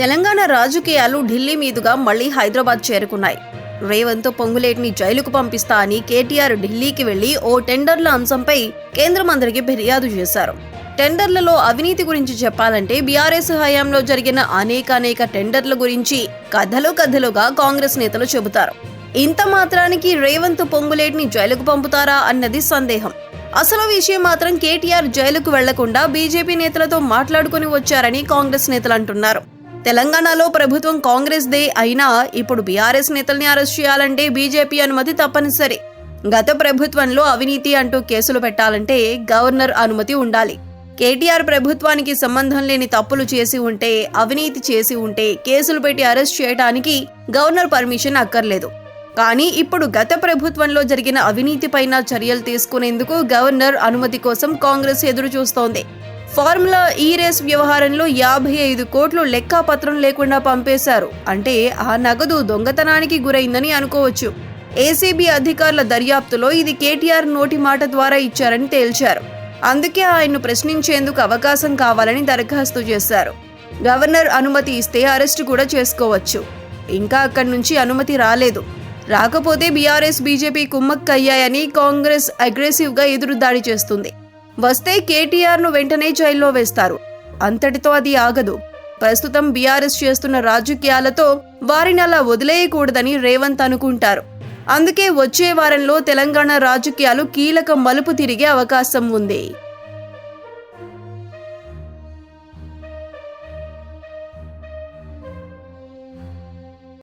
తెలంగాణ రాజకీయాలు ఢిల్లీ మీదుగా మళ్ళీ హైదరాబాద్ చేరుకున్నాయి. రేవంత్ పొంగులేటిని జైలుకు పంపిస్తా అని కేటీఆర్ ఢిల్లీకి వెళ్ళి ఓ టెండర్ల అంశంపై కేంద్ర మంత్రికి ఫిర్యాదు చేశారు. టెండర్లలో అవినీతి గురించి చెప్పాలంటే బీఆర్ఎస్ హయాంలో జరిగిన అనేకానేక టెండర్ల గురించి కథలు కథలుగా కాంగ్రెస్ నేతలు చెబుతారు. ఇంత మాత్రానికి రేవంత్ పొంగులేటిని జైలుకు పంపుతారా అన్నది సందేహం. అసలు విషయం మాత్రం కేటీఆర్ జైలుకు వెళ్ళకుండా బీజేపీ నేతలతో మాట్లాడుకుని వచ్చారని కాంగ్రెస్ నేతలు అంటున్నారు. తెలంగాణలో ప్రభుత్వం కాంగ్రెస్ దే అయినా ఇప్పుడు బీఆర్ఎస్ నేతల్ని అరెస్ట్ చేయాలంటే బీజేపీ అనుమతి తప్పనిసరి. గత ప్రభుత్వంలో అవినీతి అంటూ కేసులు పెట్టాలంటే గవర్నర్ అనుమతి ఉండాలి. కేటీఆర్ ప్రభుత్వానికి సంబంధం లేని తప్పులు చేసి ఉంటే అవినీతి చేసి ఉంటే కేసులు పెట్టి అరెస్ట్ చేయడానికి గవర్నర్ పర్మిషన్ అక్కర్లేదు. కానీ ఇప్పుడు గత ప్రభుత్వంలో జరిగిన అవినీతిపైన చర్యలు తీసుకునేందుకు గవర్నర్ అనుమతి కోసం కాంగ్రెస్ ఎదురు చూస్తోంది ఫార్ములా ఈ రేస్ వ్యవహారంలో యాభై ఐదు కోట్లు లెక్కాపత్రం లేకుండా పంపేశారు. అంటే ఆ నగదు దొంగతనానికి గురైందని అనుకోవచ్చు. ఏసీబీ అధికారుల దర్యాప్తులో ఇది కేటీఆర్ నోటి మాట ద్వారా ఇచ్చారని తేల్చారు. అందుకే ఆయన్ను ప్రశ్నించేందుకు అవకాశం కావాలని దరఖాస్తు చేశారు. గవర్నర్ అనుమతి ఇస్తే అరెస్టు కూడా చేసుకోవచ్చు. ఇంకా అక్కడి నుంచి అనుమతి రాలేదు. రాకపోతే బీఆర్ఎస్ బీజేపీ కుమ్మక్కయ్యాయని కాంగ్రెస్ అగ్రెసివ్గా ఎదురుదాడి చేస్తుంది. వస్తే కేటీఆర్ను వెంటనే జైల్లో వేస్తారు. అంతటితో అది ఆగదు. ప్రస్తుతం బీఆర్ఎస్ చేస్తున్న రాజకీయాలతో వారిని అలా వదిలేయకూడదని రేవంత్ అనుకుంటారు. అందుకే వచ్చే వారంలో తెలంగాణ రాజకీయాలు కీలక మలుపు తిరిగే అవకాశం ఉంది.